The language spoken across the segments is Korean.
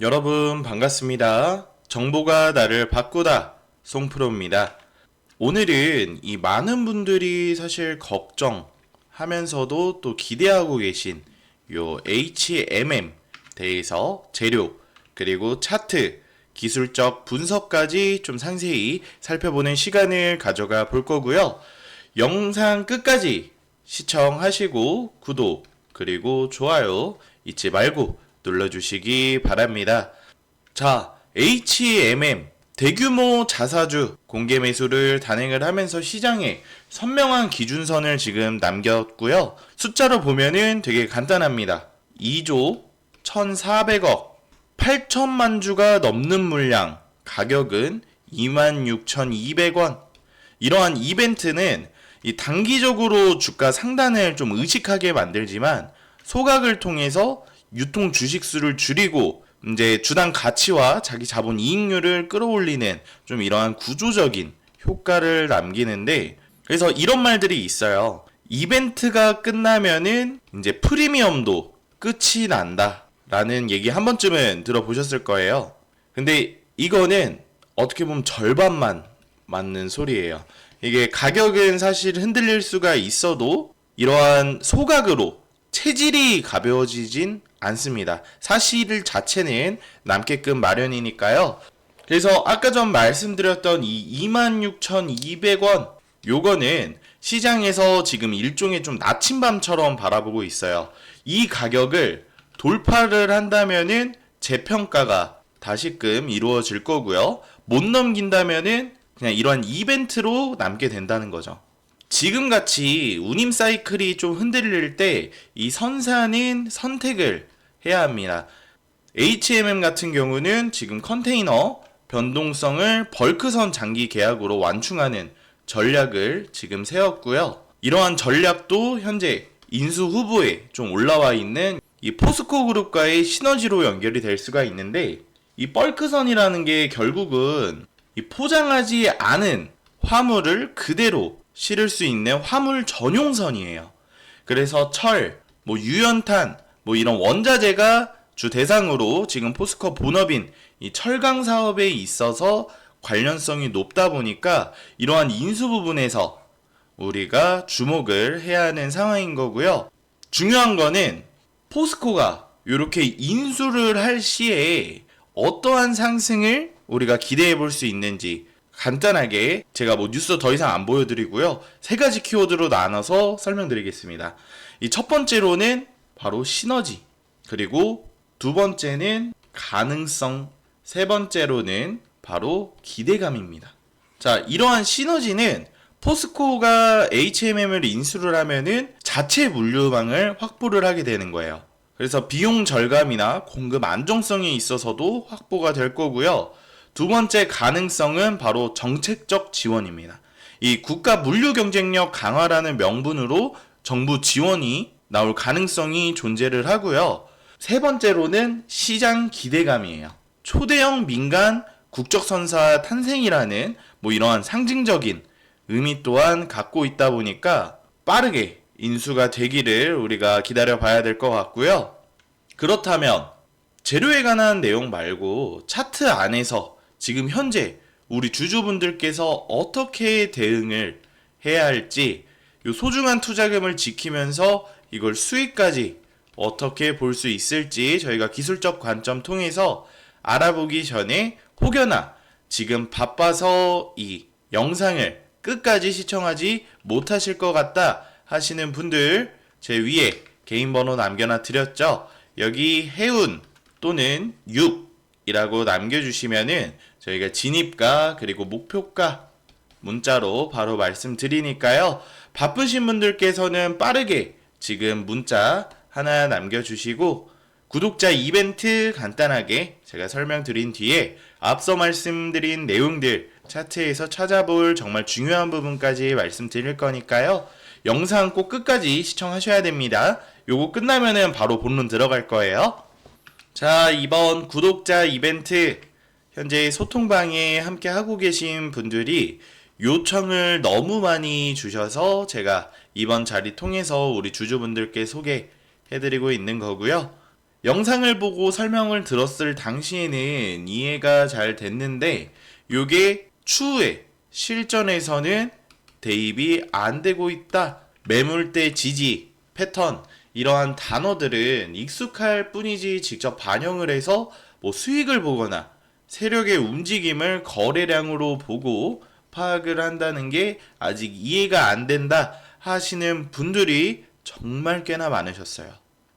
여러분 반갑습니다. 정보가 나를 바꾸다 송프로입니다. 오늘은 이 많은 분들이 사실 걱정하면서도 또 기대하고 계신 요 HMM 대해서 재료 그리고 차트 기술적 분석까지 좀 상세히 살펴보는 시간을 가져가 볼 거고요. 영상 끝까지 시청하시고 구독 그리고 좋아요 잊지 말고 눌러주시기 바랍니다. 자, HMM 대규모 자사주 공개 매수를 단행을 하면서 시장에 선명한 기준선을 지금 남겼고요. 숫자로 보면은 되게 간단합니다. 2조 1,400억 8천만 주가 넘는 물량 가격은 26,200원 이러한 이벤트는 이 단기적으로 주가 상단을 좀 의식하게 만들지만 소각을 통해서 유통 주식 수를 줄이고 이제 주당 가치와 자기 자본 이익률을 끌어올리는 좀 이러한 구조적인 효과를 남기는데 그래서 이런 말들이 있어요. 이벤트가 끝나면은 이제 프리미엄도 끝이 난다. 라는 얘기 한 번쯤은 들어보셨을 거예요. 근데 이거는 어떻게 보면 절반만 맞는 소리예요. 이게 가격은 사실 흔들릴 수가 있어도 이러한 소각으로 체질이 가벼워지진 않습니다. 사실 자체는 남게끔 마련이니까요. 그래서 아까 전 말씀드렸던 이 26,200원 요거는 시장에서 지금 일종의 좀 나침밤처럼 바라보고 있어요. 이 가격을 돌파를 한다면은 재평가가 다시금 이루어질 거고요. 못 넘긴다면은 그냥 이러한 이벤트로 남게 된다는 거죠. 지금 같이 운임 사이클이 좀 흔들릴 때 이 선사는 선택을 해야 합니다. HMM 같은 경우는 지금 컨테이너 변동성을 벌크선 장기 계약으로 완충하는 전략을 지금 세웠고요. 이러한 전략도 현재 인수 후보에 좀 올라와 있는 이 포스코 그룹과의 시너지로 연결이 될 수가 있는데 이 벌크선이라는 게 결국은 이 포장하지 않은 화물을 그대로 실을 수 있는 화물 전용선이에요. 그래서 철, 뭐 유연탄, 뭐 이런 원자재가 주 대상으로 지금 포스코 본업인 이 철강 사업에 있어서 관련성이 높다 보니까 이러한 인수 부분에서 우리가 주목을 해야 하는 상황인 거고요. 중요한 거는 포스코가 이렇게 인수를 할 시에 어떠한 상승을 우리가 기대해 볼 수 있는지 간단하게 제가 뭐 뉴스 더 이상 안 보여드리고요. 세 가지 키워드로 나눠서 설명드리겠습니다. 이 첫 번째로는 바로 시너지, 그리고 두 번째는 가능성, 세 번째로는 바로 기대감입니다. 자, 이러한 시너지는 포스코가 HMM을 인수를 하면은 자체 물류망을 확보를 하게 되는 거예요. 그래서 비용 절감이나 공급 안정성에 있어서도 확보가 될 거고요. 두 번째 가능성은 바로 정책적 지원입니다. 이 국가 물류 경쟁력 강화라는 명분으로 정부 지원이 나올 가능성이 존재를 하고요. 세 번째로는 시장 기대감이에요. 초대형 민간 국적선사 탄생이라는 뭐 이러한 상징적인 의미 또한 갖고 있다 보니까 빠르게 인수가 되기를 우리가 기다려 봐야 될 것 같고요. 그렇다면 재료에 관한 내용 말고 차트 안에서 지금 현재 우리 주주분들께서 어떻게 대응을 해야 할지 이 소중한 투자금을 지키면서 이걸 수익까지 어떻게 볼 수 있을지 저희가 기술적 관점 통해서 알아보기 전에 혹여나 지금 바빠서 이 영상을 끝까지 시청하지 못하실 것 같다 하시는 분들 제 위에 개인 번호 남겨놔 드렸죠. 여기 해운 또는 6이라고 남겨주시면은 저희가 진입가 그리고 목표가 문자로 바로 말씀드리니까요. 바쁘신 분들께서는 빠르게 지금 문자 하나 남겨주시고 구독자 이벤트 간단하게 제가 설명드린 뒤에 앞서 말씀드린 내용들 차트에서 찾아볼 정말 중요한 부분까지 말씀드릴 거니까요. 영상 꼭 끝까지 시청하셔야 됩니다. 요거 끝나면은 바로 본론 들어갈 거예요. 자, 이번 구독자 이벤트 현재 소통방에 함께 하고 계신 분들이 요청을 너무 많이 주셔서 제가 이번 자리 통해서 우리 주주분들께 소개해드리고 있는 거고요. 영상을 보고 설명을 들었을 당시에는 이해가 잘 됐는데 요게 추후에 실전에서는 대입이 안 되고 있다. 매물대 지지, 패턴 이러한 단어들은 익숙할 뿐이지 직접 반영을 해서 뭐 수익을 보거나 세력의 움직임을 거래량으로 보고 파악을 한다는 게 아직 이해가 안 된다 하시는 분들이 정말 꽤나 많으셨어요.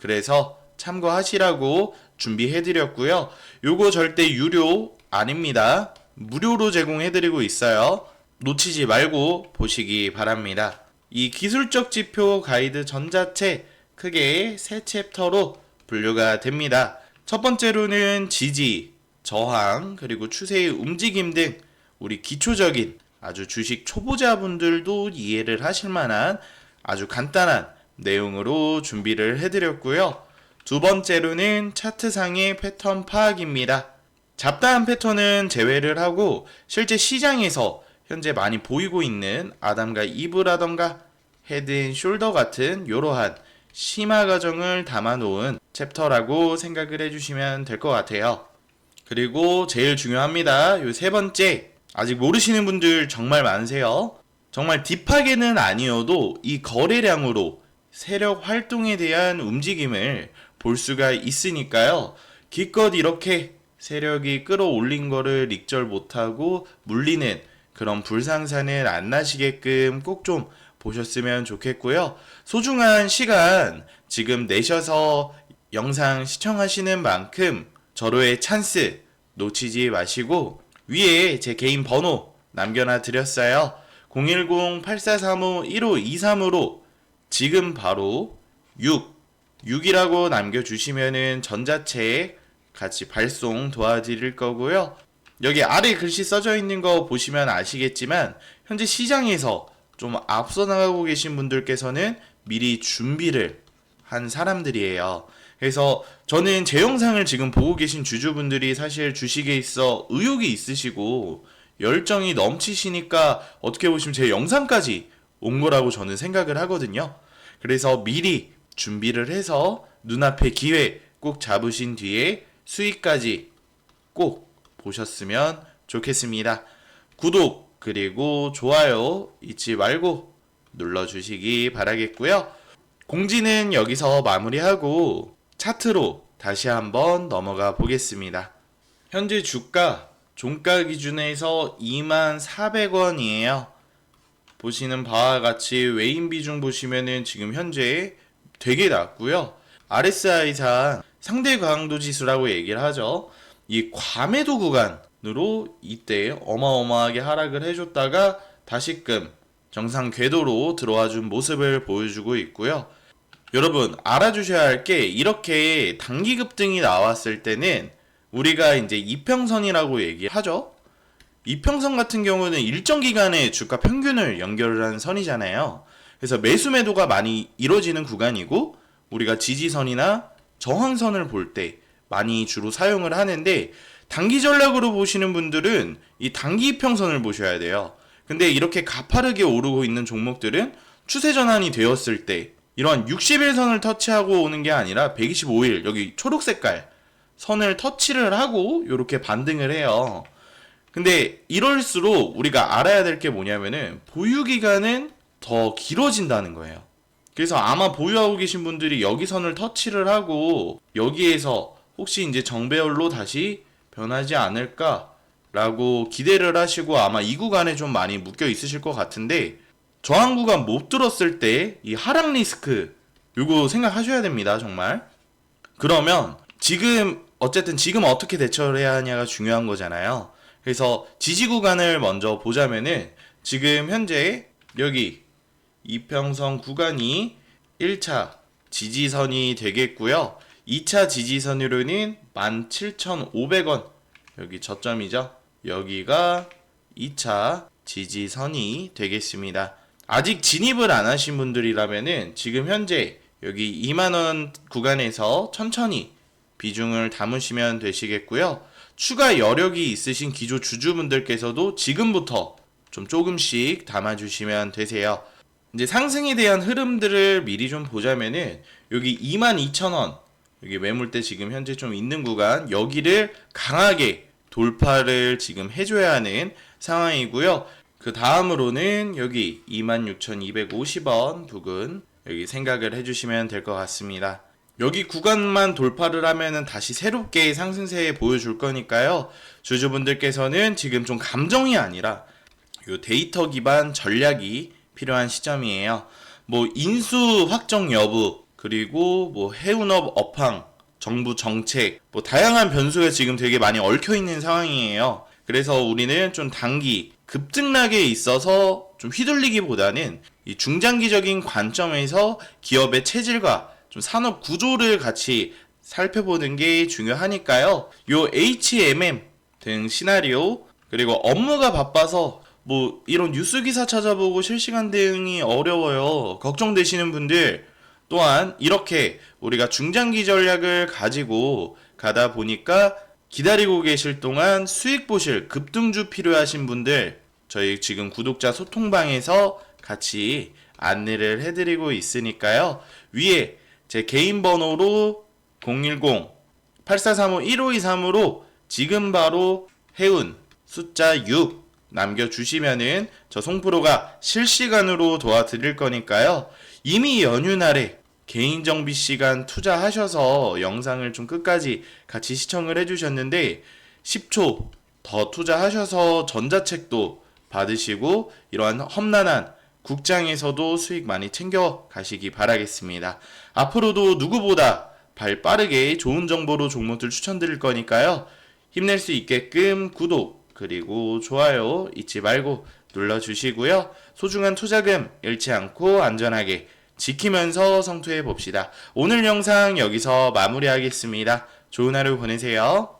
그래서 참고하시라고 준비해드렸고요. 요거 절대 유료 아닙니다. 무료로 제공해드리고 있어요. 놓치지 말고 보시기 바랍니다. 이 기술적 지표 가이드 전자체 크게 세 챕터로 분류가 됩니다. 첫 번째로는 지지, 저항, 그리고 추세의 움직임 등 우리 기초적인 아주 주식 초보자분들도 이해를 하실 만한 아주 간단한 내용으로 준비를 해드렸고요. 두 번째로는 차트상의 패턴 파악입니다. 잡다한 패턴은 제외를 하고 실제 시장에서 현재 많이 보이고 있는 아담과 이브라던가 헤드 앤 숄더 같은 이러한 심화 과정을 담아놓은 챕터라고 생각을 해주시면 될 것 같아요. 그리고 제일 중요합니다. 요 세 번째 아직 모르시는 분들 정말 많으세요. 정말 딥하게는 아니어도 이 거래량으로 세력 활동에 대한 움직임을 볼 수가 있으니까요. 기껏 이렇게 세력이 끌어올린 거를 익절 못하고 물리는 그런 불상사는 안 나시게끔 꼭 좀 보셨으면 좋겠고요. 소중한 시간 지금 내셔서 영상 시청하시는 만큼 절호의 찬스 놓치지 마시고 위에 제 개인 번호 남겨놔 드렸어요. 010-8435-1523으로 지금 바로 6, 6이라고 남겨주시면은 전자책 같이 발송 도와드릴 거고요. 여기 아래 글씨 써져 있는 거 보시면 아시겠지만 현재 시장에서 좀 앞서 나가고 계신 분들께서는 미리 준비를 한 사람들이에요. 그래서 저는 제 영상을 지금 보고 계신 주주분들이 사실 주식에 있어 의욕이 있으시고 열정이 넘치시니까 어떻게 보시면 제 영상까지 온 거라고 저는 생각을 하거든요. 그래서 미리 준비를 해서 눈앞에 기회 꼭 잡으신 뒤에 수익까지 꼭 보셨으면 좋겠습니다. 구독 그리고 좋아요 잊지 말고 눌러주시기 바라겠고요. 공지는 여기서 마무리하고 차트로 다시 한번 넘어가 보겠습니다. 현재 주가 종가 기준에서 24,400원이에요. 보시는 바와 같이 외인 비중 보시면은 지금 현재 되게 낮고요. RSI상 상대 강도 지수라고 얘기를 하죠. 이 과매도 구간으로 이때 어마어마하게 하락을 해줬다가 다시금 정상 궤도로 들어와 준 모습을 보여주고 있고요. 여러분 알아주셔야 할 게 이렇게 단기 급등이 나왔을 때는 우리가 이제 이평선이라고 얘기하죠. 이평선 같은 경우는 일정 기간의 주가 평균을 연결을 한 선이잖아요. 그래서 매수 매도가 많이 이루어지는 구간이고 우리가 지지선이나 저항선을 볼 때 많이 주로 사용을 하는데 단기 전략으로 보시는 분들은 이 단기 이평선을 보셔야 돼요. 근데 이렇게 가파르게 오르고 있는 종목들은 추세 전환이 되었을 때 이런 60일선을 터치하고 오는 게 아니라 125일 여기 초록 색깔 선을 터치를 하고 이렇게 반등을 해요. 근데 이럴수록 우리가 알아야 될 게 뭐냐면은 보유 기간은 더 길어진다는 거예요. 그래서 아마 보유하고 계신 분들이 여기 선을 터치를 하고 여기에서 혹시 이제 정배열로 다시 변하지 않을까라고 기대를 하시고 아마 이 구간에 좀 많이 묶여 있으실 것 같은데 저항 구간 못 들었을 때 이 하락 리스크 요거 생각하셔야 됩니다 정말 그러면 지금 어쨌든 지금 어떻게 대처를 해야 하냐가 중요한 거잖아요 그래서 지지 구간을 먼저 보자면은 지금 현재 여기 이평선 구간이 1차 지지선이 되겠고요. 2차 지지선으로는 17,500원 여기 저점이죠. 여기가 2차 지지선이 되겠습니다. 아직 진입을 안 하신 분들이라면은 지금 현재 여기 2만원 구간에서 천천히 비중을 담으시면 되시겠고요. 추가 여력이 있으신 기조 주주분들께서도 지금부터 좀 조금씩 담아주시면 되세요. 이제 상승에 대한 흐름들을 미리 좀 보자면은 여기 22,000원 여기 매물대 지금 현재 좀 있는 구간 여기를 강하게 돌파를 지금 해줘야 하는 상황이고요. 그 다음으로는 여기 26,250원 부근 여기 생각을 해주시면 될 것 같습니다. 여기 구간만 돌파를 하면은 다시 새롭게 상승세에 보여줄 거니까요. 주주분들께서는 지금 좀 감정이 아니라 요 데이터 기반 전략이 필요한 시점이에요. 뭐 인수 확정 여부 그리고 뭐 해운업 업황 정부 정책 뭐 다양한 변수가 지금 되게 많이 얽혀 있는 상황이에요. 그래서 우리는 좀 단기 급등락에 있어서 좀 휘둘리기보다는 이 중장기적인 관점에서 기업의 체질과 좀 산업 구조를 같이 살펴보는 게 중요하니까요. 요 HMM 등 시나리오 그리고 업무가 바빠서 뭐 이런 뉴스 기사 찾아보고 실시간 대응이 어려워요. 걱정되시는 분들 또한 이렇게 우리가 중장기 전략을 가지고 가다 보니까 기다리고 계실 동안 수익 보실 급등주 필요하신 분들 저희 지금 구독자 소통방에서 같이 안내를 해드리고 있으니까요. 위에 제 개인 번호로 010-8435-1523으로 지금 바로 해운 숫자 6 남겨주시면은 저 송프로가 실시간으로 도와드릴 거니까요. 이미 연휴 날에 개인 정비 시간 투자하셔서 영상을 좀 끝까지 같이 시청을 해주셨는데 10초 더 투자하셔서 전자책도 받으시고 이러한 험난한 국장에서도 수익 많이 챙겨 가시기 바라겠습니다. 앞으로도 누구보다 발 빠르게 좋은 정보로 종목들 추천드릴 거니까요. 힘낼 수 있게끔 구독 그리고 좋아요 잊지 말고 눌러주시고요. 소중한 투자금 잃지 않고 안전하게 지키면서 성투해 봅시다. 오늘 영상 여기서 마무리하겠습니다. 좋은 하루 보내세요.